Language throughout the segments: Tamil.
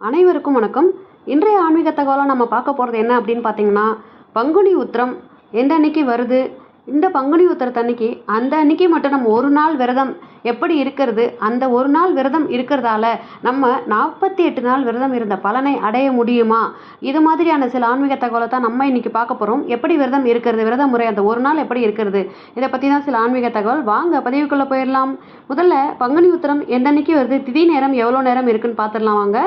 அனைவருக்கும் வணக்கம். இன்றைய ஆன்மீக தகவலாக நம்ம பார்க்க போகிறது என்ன அப்படின்னு பார்த்தீங்கன்னா பங்குனி உத்திரம் எந்த அன்னைக்கு வருது? இந்த பங்குனி உத்திரத்தன்னைக்கு அந்த அன்னைக்கு மட்டும் நம்ம ஒரு நாள் விரதம் எப்படி இருக்கிறது? அந்த ஒரு நாள் விரதம் இருக்கிறதால நம்ம நாற்பத்தி எட்டு நாள் விரதம் இருந்த பலனை அடைய முடியுமா? இது மாதிரியான சில ஆன்மீக தகவலை தான் நம்ம இன்னைக்கு பார்க்க போகிறோம் எப்படி விரதம் இருக்கிறது? விரத முறை அந்த ஒரு நாள் எப்படி இருக்கிறது? இதை பற்றி தான் சில ஆன்மீக தகவல். வாங்க பதிவுக்குள்ளே போயிடலாம். முதல்ல பங்குனி உத்திரம் எந்த அன்னைக்கு வருது? திதி நேரம் எவ்வளோ நேரம் இருக்குன்னு பார்த்துடலாம் வாங்க.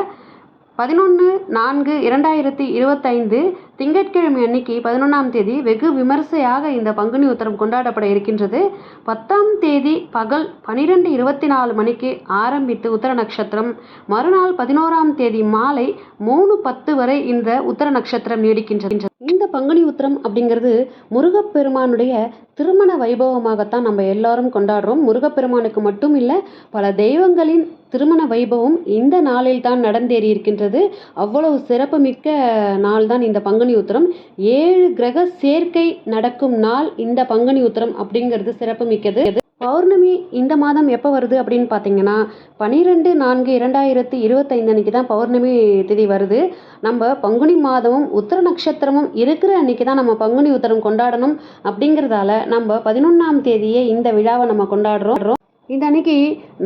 பதினொன்று நான்கு இரண்டாயிரத்தி இருபத்தைந்து திங்கட்கிழமை அன்னைக்கு பதினொன்றாம் தேதி வெகு விமர்சையாக இந்த பங்குனி உத்தரம் கொண்டாடப்பட இருக்கின்றது. பத்தாம் தேதி பகல் பனிரெண்டு இருபத்தி நாலு மணிக்கு ஆரம்பித்து உத்தர நட்சத்திரம். மறுநாள் பதினோராம் தேதி மாலை மூணு பத்து வரை இந்த உத்தர நட்சத்திரம் நீடிக்கின்றது. பங்குனி உத்திரம் அப்படிங்கிறது முருகப்பெருமானுடைய திருமண வைபவமாகத்தான் நம்ம எல்லாரும் கொண்டாடுறோம். முருகப்பெருமானுக்கு மட்டும் இல்லை பல தெய்வங்களின் திருமண வைபவம் இந்த நாளில் தான் நடந்தேறி இருக்கின்றது. அவ்வளவு சிறப்புமிக்க நாள் தான் இந்த பங்குனி உத்திரம். ஏழு கிரக சேர்க்கை நடக்கும் நாள் இந்த பங்குனி உத்திரம் அப்படிங்கிறது சிறப்புமிக்கது. பௌர்ணமி இந்த மாதம் எப்போ வருது அப்படின்னு பார்த்தீங்கன்னா பனிரெண்டு நான்கு இரண்டாயிரத்தி இருபத்தைந்து அன்னைக்கு தான் பௌர்ணமி திதி வருது. நம்ம பங்குனி மாதமும் உத்திர நட்சத்திரமும் இருக்கிற அன்னைக்கு தான் நம்ம பங்குனி உத்திரம் கொண்டாடணும் அப்படிங்கிறதால நம்ம பதினொன்றாம் தேதியே இந்த விழாவை நம்ம கொண்டாடுறோம். இந்த அன்னைக்கு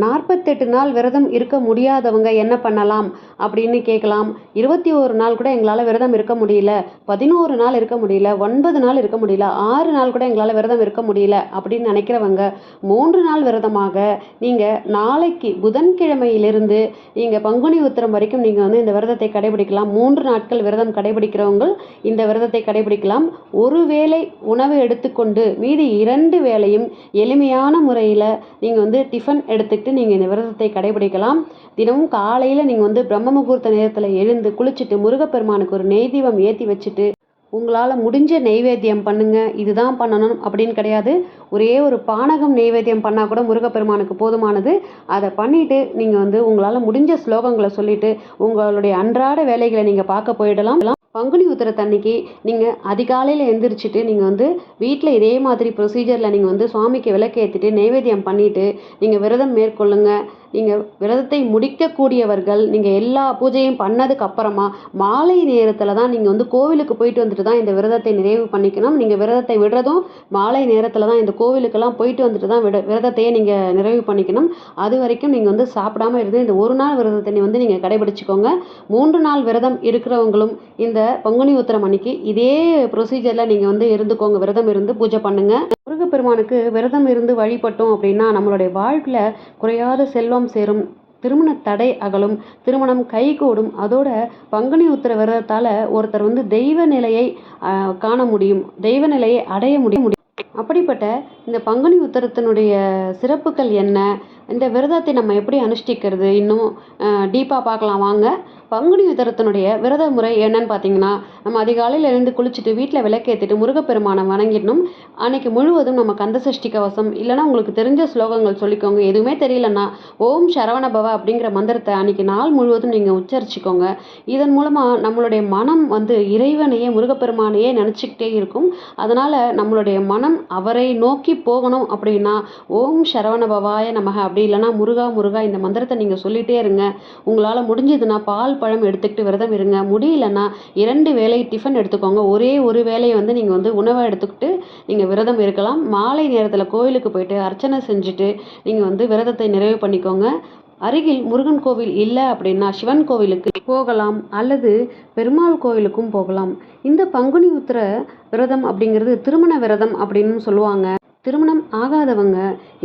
நாற்பத்தெட்டு நாள் விரதம் இருக்க முடியாதவங்க என்ன பண்ணலாம் அப்படின்னு கேட்கலாம். இருபத்தி ஒரு நாள் கூட எங்களால் விரதம் இருக்க முடியல. பதினோரு நாள் இருக்க முடியல. ஒன்பது நாள் இருக்க முடியல. ஆறு நாள் கூட எங்களால் விரதம் இருக்க முடியல அப்படின்னு நினைக்கிறவங்க மூன்று நாள் விரதமாக நீங்கள் நாளைக்கு புதன்கிழமையிலிருந்து நீங்கள் பங்குனி உத்திரம் வரைக்கும் நீங்கள் வந்து இந்த விரதத்தை கடைபிடிக்கலாம். மூன்று நாட்கள் விரதம் கடைபிடிக்கிறவங்க இந்த விரதத்தை கடைபிடிக்கலாம். ஒரு வேளை உணவு எடுத்துக்கொண்டு மீதி இரண்டு வேளையும் எளிமையான முறையில் நீங்கள் வந்து டிஃபன் எடுத்துக்கிட்டு நீங்கள் இந்த விரதத்தை கடைபிடிக்கலாம். தினமும் காலையில் நீங்கள் வந்து பிரம்ம முகூர்த்த நேரத்தில் எழுந்து குளிச்சுட்டு முருகப்பெருமானுக்கு ஒரு நெய் தீபம் ஏற்றி வச்சுட்டு உங்களால் முடிஞ்ச நெய்வேத்தியம் பண்ணுங்க. இதுதான் பண்ணணும் அப்படின்னு கிடையாது. ஒரே ஒரு பானகம் நெய்வேத்தியம் பண்ணால் கூட முருகப்பெருமானுக்கு போதுமானது. அதை பண்ணிவிட்டு நீங்கள் வந்து உங்களால் முடிஞ்ச ஸ்லோகங்களை சொல்லிவிட்டு உங்களுடைய அன்றாட வேலைகளை நீங்கள் பார்க்க போயிடலாம். பங்குனி உத்திரத்தன்னைக்கு நீங்கள் அதிகாலையில் எழுந்திரிச்சிட்டு நீங்கள் வந்து வீட்டில் இதே மாதிரி ப்ரொசீஜரில் நீங்கள் வந்து சுவாமிக்கு விளக்கேற்றிட்டு நைவேத்தியம் பண்ணிவிட்டு நீங்கள் விரதம் மேற்கொள்ளுங்கள் நீங்கள் விரதத்தை முடிக்கக்கூடியவர்கள் நீங்கள் எல்லா பூஜையும் பண்ணதுக்கு அப்புறமா மாலை நேரத்தில் தான் நீங்கள் வந்து கோவிலுக்கு போயிட்டு வந்துட்டு தான் இந்த விரதத்தை நிறைவு பண்ணிக்கணும். நீங்கள் விரதத்தை விடுறதும் மாலை நேரத்தில் தான் இந்த கோவிலுக்கெல்லாம் போயிட்டு வந்துட்டு தான் விட விரதத்தையே நீங்கள் நிறைவு பண்ணிக்கணும். அது வரைக்கும் நீங்கள் வந்து சாப்பிடாம இருந்து இந்த ஒரு நாள் விரதத்தை வந்து நீங்கள் கடைபிடிச்சிக்கோங்க. மூன்று நாள் விரதம் இருக்கிறவங்களும் இந்த பங்குனி உத்திரம் அன்னைக்கு இதே ப்ரொசீஜரில் நீங்கள் வந்து இருந்துக்கோங்க. விரதம் இருந்து பூஜை பண்ணுங்கள் முருகப்பெருமானுக்கு விரதம் இருந்து வழிபட்டோம் அப்படின்னா நம்மளுடைய வாழ்க்கையில் குறையாத செல்வம் சேரும். திருமண தடை அகலும் திருமணம் கைகூடும். அதோட பங்குனி உத்தர விரதத்தால் ஒருத்தர் வந்து தெய்வ நிலையை காண முடியும். தெய்வ நிலையை அடைய முடியும். அப்படிப்பட்ட இந்த பங்குனி உத்தரத்தினுடைய சிறப்புகள் என்ன? இந்த விரதத்தை நம்ம எப்படி அனுஷ்டிக்கிறது? இன்னும் டீப்பாக பார்க்கலாம். வாங்க. பங்குனி உத்தரத்தினுடைய விரத முறை என்னன்னு பார்த்தீங்கன்னா நம்ம அதிகாலையில் எழுந்து குளிச்சுட்டு வீட்டில் விளக்கேற்றிட்டு முருகப்பெருமானை வணங்கிடணும். அன்னைக்கு முழுவதும் நம்ம கந்த சஷ்டி கவசம் இல்லைனா உங்களுக்கு தெரிஞ்ச ஸ்லோகங்கள் சொல்லிக்கோங்க. எதுவுமே தெரியலன்னா ஓம் சரவண பவ அப்படிங்கிற மந்திரத்தை அன்னைக்கு நாள் முழுவதும் நீங்கள் உச்சரிச்சுக்கோங்க. இதன் மூலமாக நம்மளுடைய மனம் வந்து இறைவனையே முருகப்பெருமானையே நினச்சிக்கிட்டே இருக்கும். அதனால் நம்மளுடைய மனம் அவரை நோக்கி போகணும் அப்படின்னா ஓம் சரவண பவாய நமக அப்படி இல்லைனா முருகா முருகா இந்த மந்திரத்தை நீங்கள் சொல்லிகிட்டே இருங்க. உங்களால் முடிஞ்சதுன்னா பால் பழம் எடுத்துக்கிட்டு விரதம் இருங்க முடியலன்னா இரண்டு வேலை டிஃபன் எடுத்துக்கோங்க. ஒரே ஒரு வேலையை வந்து நீங்கள் வந்து உணவை எடுத்துக்கிட்டு நீங்கள் விரதம் இருக்கலாம். மாலை நேரத்தில் கோயிலுக்கு போயிட்டு அர்ச்சனை செஞ்சுட்டு நீங்கள் வந்து விரதத்தை நிறைவு பண்ணிக்கோங்க. அருகில் முருகன் கோவில் இல்லை அப்படின்னா சிவன் கோவிலுக்கு போகலாம் அல்லது பெருமாள் கோவிலுக்கும் போகலாம். இந்த பங்குனி உத்திர விரதம் அப்படிங்கிறது திருமண விரதம் அப்படின்னு சொல்லுவாங்க. திருமணம் ஆகாதவங்க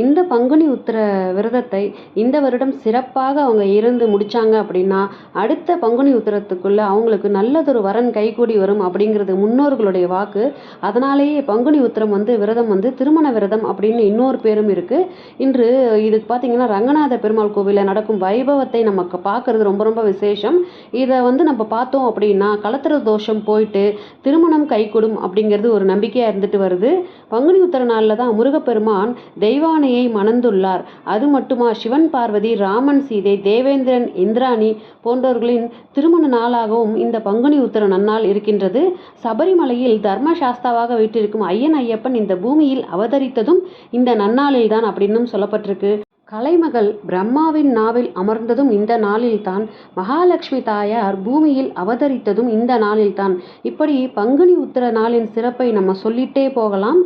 இந்த பங்குனி உத்திர விரதத்தை இந்த வருடம் சிறப்பாக அவங்க இருந்து முடித்தாங்க அப்படின்னா அடுத்த பங்குனி உத்திரத்துக்குள்ளே அவங்களுக்கு நல்லதொரு வரன் கைகூடி வரும் அப்படிங்கிறது முன்னோர்களுடைய வாக்கு. அதனாலேயே பங்குனி உத்திரம் வந்து விரதம் வந்து திருமண விரதம் அப்படின்னு இன்னொரு பேரும் இருக்குது இன்று இதுக்கு பார்த்தீங்கன்னா ரங்கநாத பெருமாள் கோவிலில் நடக்கும் வைபவத்தை நமக்கு பார்க்குறது ரொம்ப ரொம்ப விசேஷம். இதை வந்து நம்ம பார்த்தோம் அப்படின்னா கலத்திர தோஷம் போயிட்டு திருமணம் கைகூடும் அப்படிங்கிறது ஒரு நம்பிக்கையாக இருந்துட்டு வருது. பங்குனி உத்திர நாளில் தான் முருகப்பெருமான் தெய்வானையை மணந்துள்ளார். அது மட்டுமா? சிவன் பார்வதி ராமன் சீதை தேவேந்திரன் இந்திராணி போன்றவர்களின் திருமண நாளாகவும் இந்த பங்குனி உத்தர நன்னாள் இருக்கின்றது. சபரிமலையில் தர்மசாஸ்தாவாக வீட்டிருக்கும் ஐயன் ஐயப்பன் இந்த பூமியில் அவதரித்ததும் இந்த நன்னாளில் தான் அப்படின்னும் சொல்லப்பட்டிருக்கு. கலைமகள் பிரம்மாவின் நாவில் அமர்ந்ததும் இந்த நாளில்தான் மகாலட்சுமி தாயார் பூமியில் அவதரித்ததும் இந்த நாளில்தான் இப்படி பங்குனி உத்திர நாளின் சிறப்பை நம்ம சொல்லிட்டே போகலாம்.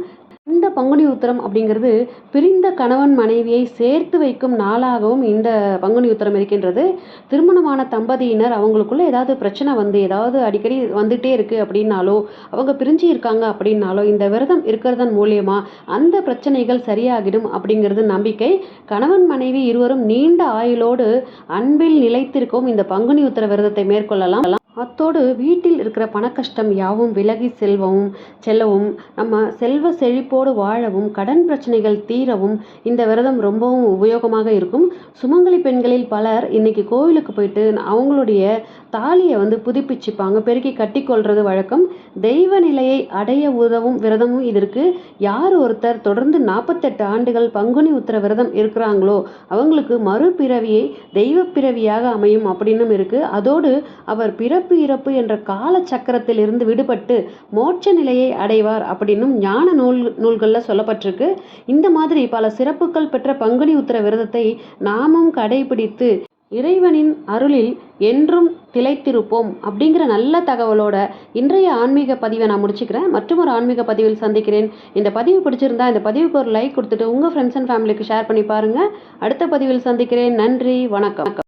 இந்த பங்குனி உத்தரம் அப்படிங்கிறது பிரிந்த கணவன் மனைவியை சேர்த்து வைக்கும் நாளாகவும் இந்த பங்குனி உத்தரம் இருக்கின்றது. திருமணமான தம்பதியினர் அவங்களுக்குள்ள ஏதாவது பிரச்சனை வந்து ஏதாவது அடிக்கடி வந்துட்டே இருக்கு அப்படின்னாலோ அவங்க பிரிஞ்சு இருக்காங்க அப்படின்னாலோ இந்த விரதம் இருக்கிறதன் மூலியமா அந்த பிரச்சனைகள் சரியாகிடும் அப்படிங்கிறது நம்பிக்கை. கணவன் மனைவி இருவரும் நீண்ட ஆயுளோடு அன்பில் நிலைத்திருக்கும் இந்த பங்குனி உத்திர விரதத்தை மேற்கொள்ளலாம். அத்தோடு வீட்டில் இருக்கிற பணக்கஷ்டம் யாவும் விலகி செல்வவும் செல்லவும் நம்ம செல்வ செழிப்போடு வாழவும் கடன் பிரச்சனைகள் தீரவும் இந்த விரதம் ரொம்பவும் உபயோகமாக இருக்கும். சுமங்கலி பெண்களில் பலர் இன்னைக்கு கோவிலுக்கு போயிட்டு அவங்களுடைய தாலியை வந்து புதுப்பிச்சுப்பாங்க பெருக்கி கட்டிக்கொள்வது வழக்கம். தெய்வ நிலையை அடைய உதவும் விரதமும் இது இருக்கு. யார் ஒருத்தர் தொடர்ந்து நாற்பத்தெட்டு ஆண்டுகள் பங்குனி உத்தர விரதம் இருக்கிறாங்களோ அவங்களுக்கு மறுபிறவியை தெய்வ பிறவியாக அமையும் அப்படின்னும் இருக்குது அதோடு அவர் பிற பிறப்பு இறப்பு என்ற கால சக்கரத்தில் இருந்து விடுபட்டு மோட்ச நிலையை அடைவார் அப்படின்னும் ஞான நூல் நூல்களில் சொல்லப்பட்டிருக்கு. இந்த மாதிரி பல சிறப்புகள் பெற்ற பங்குனி உத்தர விரதத்தை நாமும் கடைபிடித்து இறைவனின் அருளில் என்றும் திளைத்திருப்போம் அப்படிங்கிற நல்ல தகவலோட இன்றைய ஆன்மீக பதிவை நான் முடிச்சுக்கிறேன். மற்றும் ஒரு ஆன்மீக பதிவில் சந்திக்கிறேன். இந்த பதிவு பிடிச்சிருந்தா இந்த பதிவுக்கு ஒரு லைக் கொடுத்துட்டு உங்கள் ஃப்ரெண்ட்ஸ் அண்ட் ஃபேமிலிக்கு ஷேர் பண்ணி பாருங்கள் அடுத்த பதிவில் சந்திக்கிறேன். நன்றி வணக்கம்.